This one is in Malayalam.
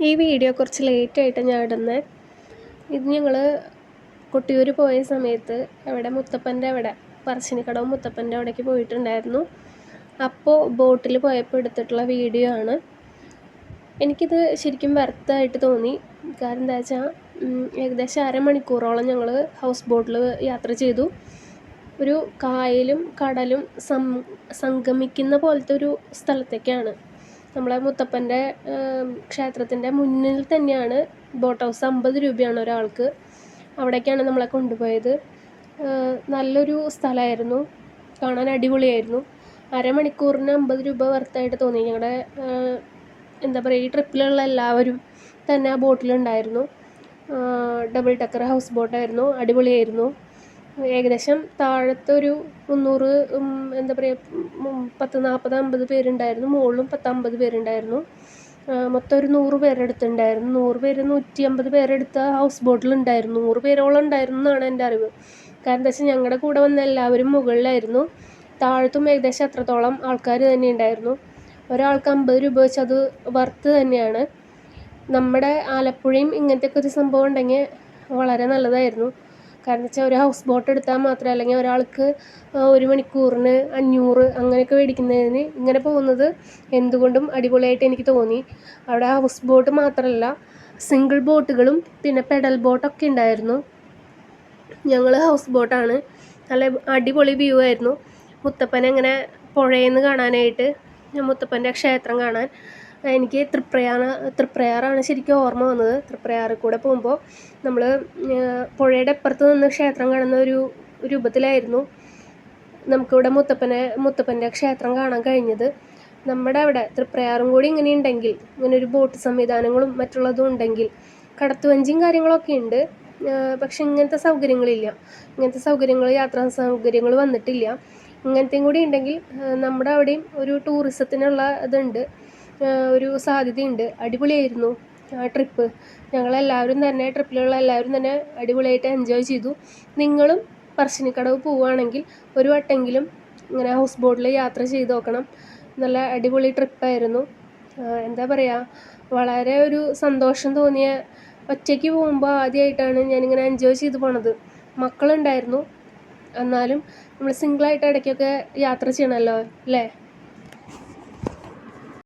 ഈ വീഡിയോ കുറച്ച് ലേറ്റായിട്ട് ഞാൻ ഇടുന്നത് ഇത് ഞങ്ങൾ കൊട്ടിയൂർ പോയ സമയത്ത് അവിടെ മുത്തപ്പന്റെ അവിടെ പറശ്ശിനിക്കടവ് മുത്തപ്പന്റെ അവിടേക്ക് പോയിട്ടുണ്ടായിരുന്നു. അപ്പോൾ ബോട്ടിൽ പോയപ്പോൾ എടുത്തിട്ടുള്ള വീഡിയോ ആണ്. എനിക്കിത് ശരിക്കും വർത്തായിട്ട് തോന്നി. കാരണം എന്താ വെച്ചാൽ ഏകദേശം അരമണിക്കൂറോളം ഞങ്ങൾ ഹൗസ് ബോട്ടിൽ യാത്ര ചെയ്തു. ഒരു കായലും കടലും സം സംഗമിക്കുന്ന പോലത്തെ ഒരു സ്ഥലത്തേക്കാണ്. നമ്മളെ മുത്തപ്പന്റെ ക്ഷേത്രത്തിന്റെ മുന്നിൽ തന്നെയാണ് ബോട്ട് ഹൗസ് അമ്പത് രൂപയാണ് ഒരാൾക്ക്. അവിടേക്കാണ് നമ്മളെ കൊണ്ടുപോയത്. നല്ലൊരു സ്ഥലമായിരുന്നു. കാണാൻ അടിപൊളിയായിരുന്നു. അരമണിക്കൂറിന് അമ്പത് രൂപ വർത്തായിട്ട് തോന്നി. ഞങ്ങളുടെ എന്താ പറയുക ഈ ട്രിപ്പിലുള്ള എല്ലാവരും തന്നെ ആ ബോട്ടിലുണ്ടായിരുന്നു. ഡബിൾ ടക്കർ ഹൗസ് ബോട്ടായിരുന്നു. അടിപൊളിയായിരുന്നു. ഏകദേശം താഴത്തൊരു മുന്നൂറ് എന്താ പറയുക പത്ത് നാൽപ്പത് അമ്പത് പേരുണ്ടായിരുന്നു. മുകളിലും പത്ത് അമ്പത് പേരുണ്ടായിരുന്നു. മൊത്തം ഒരു നൂറ് പേരെടുത്തുണ്ടായിരുന്നു നൂറ് പേര് നൂറ്റി അമ്പത് പേരെടുത്ത ഹൗസ് ബോട്ടിലുണ്ടായിരുന്നു നൂറ് പേരോളം ഉണ്ടായിരുന്നു എന്നാണ് എന്റെ അറിവ്. കാരണം എന്താ വെച്ചാൽ ഞങ്ങളുടെ കൂടെ വന്ന എല്ലാവരും മുകളിലായിരുന്നു. താഴത്തും ഏകദേശം അത്രത്തോളം ആൾക്കാർ തന്നെ ഉണ്ടായിരുന്നു. ഒരാൾക്ക് അമ്പത് രൂപ വെച്ച് അത് വർത്ത് തന്നെയാണ്. നമ്മുടെ ആലപ്പുഴയും ഇങ്ങനത്തെ ഒക്കെ ഒരു സംഭവം ഉണ്ടെങ്കിൽ വളരെ നല്ലതായിരുന്നു. കാരണം വെച്ചാൽ ഒരു ഹൗസ് ബോട്ട് എടുത്താൽ മാത്രം അല്ലെങ്കിൽ ഒരാൾക്ക് ഒരു മണിക്കൂറിന് അഞ്ഞൂറ് അങ്ങനെയൊക്കെ മേടിക്കുന്നതിന് ഇങ്ങനെ പോകുന്നത് എന്തുകൊണ്ടും അടിപൊളിയായിട്ട് എനിക്ക് തോന്നി. അവിടെ ഹൗസ് ബോട്ട് മാത്രമല്ല സിംഗിൾ ബോട്ടുകളും പിന്നെ പെഡൽ ബോട്ടൊക്കെ ഉണ്ടായിരുന്നു. ഞങ്ങൾ ഹൗസ് ബോട്ടാണ് നല്ല അടിപൊളി വ്യൂ ആയിരുന്നു. മുത്തപ്പനെ അങ്ങനെ പുഴയിൽ നിന്ന് കാണാനായിട്ട് മുത്തപ്പന്റെ ക്ഷേത്രം കാണാൻ. എനിക്ക് തൃപ്രയാണ് തൃപ്രയാറാണ് ശരിക്കും ഓർമ്മ വന്നത്. തൃപ്രയാറിൽ കൂടെ പോകുമ്പോൾ നമ്മൾ പുഴയുടെ അപ്പുറത്ത് നിന്ന് ക്ഷേത്രം കാണുന്ന ഒരു രൂപത്തിലായിരുന്നു നമുക്കിവിടെ മുത്തപ്പനെ മുത്തപ്പന്റെ ക്ഷേത്രം കാണാൻ കഴിഞ്ഞത്. നമ്മുടെ അവിടെ തൃപ്രയാറും കൂടി ഇങ്ങനെ ഉണ്ടെങ്കിൽ ഇങ്ങനെ ഒരു ബോട്ട് സംവിധാനങ്ങളും മറ്റുള്ളതും ഉണ്ടെങ്കിൽ കടത്തുവഞ്ചിയും കാര്യങ്ങളൊക്കെ ഉണ്ട്. പക്ഷെ ഇങ്ങനത്തെ സൗകര്യങ്ങളില്ല. ഇങ്ങനത്തെ സൗകര്യങ്ങൾ യാത്രാ സൗകര്യങ്ങൾ വന്നിട്ടില്ല. ഇങ്ങനത്തെയും കൂടി ഉണ്ടെങ്കിൽ നമ്മുടെ അവിടെയും ഒരു ടൂറിസത്തിനുള്ള ഇതുണ്ട്. ഒരു സാധ്യതയുണ്ട്. അടിപൊളിയായിരുന്നു ആ ട്രിപ്പ്. ഞങ്ങളെല്ലാവരും തന്നെ ട്രിപ്പിലുള്ള എല്ലാവരും തന്നെ അടിപൊളിയായിട്ട് എൻജോയ് ചെയ്തു. നിങ്ങളും പറശ്ശിനിക്കടവ് പോവുകയാണെങ്കിൽ ഒരു വട്ടെങ്കിലും ഇങ്ങനെ ഹൗസ് ബോട്ടിൽ യാത്ര ചെയ്ത് നോക്കണം. നല്ല അടിപൊളി ട്രിപ്പായിരുന്നു. എന്താ പറയുക വളരെ ഒരു സന്തോഷം തോന്നിയ ഒറ്റയ്ക്ക് പോകുമ്പോൾ ആദ്യമായിട്ടാണ് ഞാനിങ്ങനെ എൻജോയ് ചെയ്ത് പോണത്. മക്കളുണ്ടായിരുന്നു. എന്നാലും നമ്മൾ സിംഗിളായിട്ട് ഇടയ്ക്കൊക്കെ യാത്ര ചെയ്യണമല്ലോ അല്ലേ?